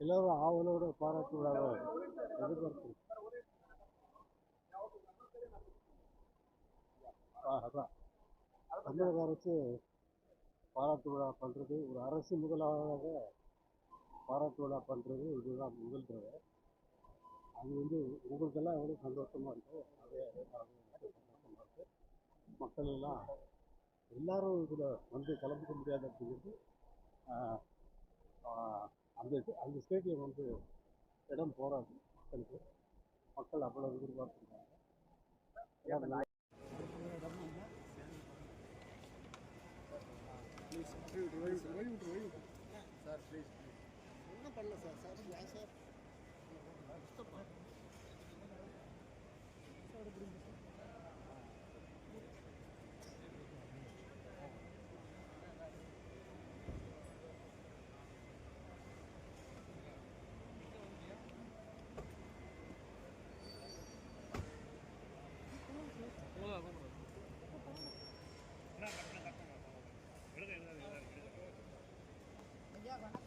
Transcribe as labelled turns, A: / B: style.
A: எல்லோரும் ஆவலோட பாராட்டு விழாவை அதான். தமிழக அரசு பாராட்டு விழா பண்ணுறது ஒரு அரசு முதலாக பாராட்டு விழா பண்ணுறது இதுதான் முதல் தடவை அது வந்து உங்களுக்கெல்லாம் எவ்வளோ சந்தோஷமாக இருக்கோ அதே அதே சந்தோஷமாக இருக்குது மக்கள் எல்லாம் எல்லாரும் இதில் வந்து கலந்துக்க முடியாது அப்படிங்கிறது ஆ, ஆ, அந்த இது- அந்த ஸ்டேடியம் வந்து இடம் போராது மக்களுக்கு. மக்கள் அவ்வளோ எதிர்பார்த்துருக்காங்க ஏன்னா
B: ஒன்றும் பண்ணல சார். சார் ஏன் சார்? agua. ¿no?